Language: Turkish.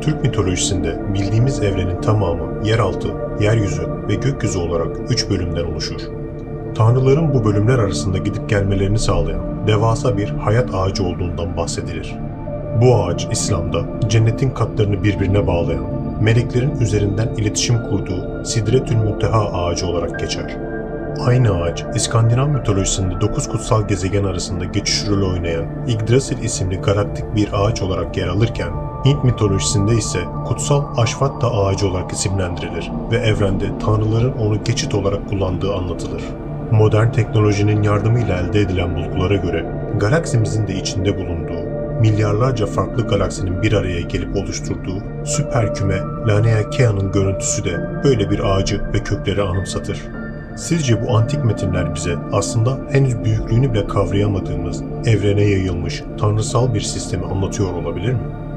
Türk mitolojisinde bildiğimiz evrenin tamamı yeraltı, yeryüzü ve gökyüzü olarak üç bölümden oluşur. Tanrıların bu bölümler arasında gidip gelmelerini sağlayan devasa bir hayat ağacı olduğundan bahsedilir. Bu ağaç İslam'da cennetin katlarını birbirine bağlayan, meleklerin üzerinden iletişim kurduğu Sidretül Munteha ağacı olarak geçer. Aynı ağaç, İskandinav mitolojisinde 9 kutsal gezegen arasında geçiş rolü oynayan Yggdrasil isimli galaktik bir ağaç olarak yer alırken, Hint mitolojisinde ise kutsal Aşvatta ağacı olarak isimlendirilir ve evrende tanrıların onu geçit olarak kullandığı anlatılır. Modern teknolojinin yardımıyla elde edilen bulgulara göre galaksimizin de içinde bulunduğu milyarlarca farklı galaksinin bir araya gelip oluşturduğu süper küme Laniakea'nın görüntüsü de böyle bir ağacı ve kökleri anımsatır. Sizce bu antik metinler bize aslında henüz büyüklüğünü bile kavrayamadığımız evrene yayılmış tanrısal bir sistemi anlatıyor olabilir mi?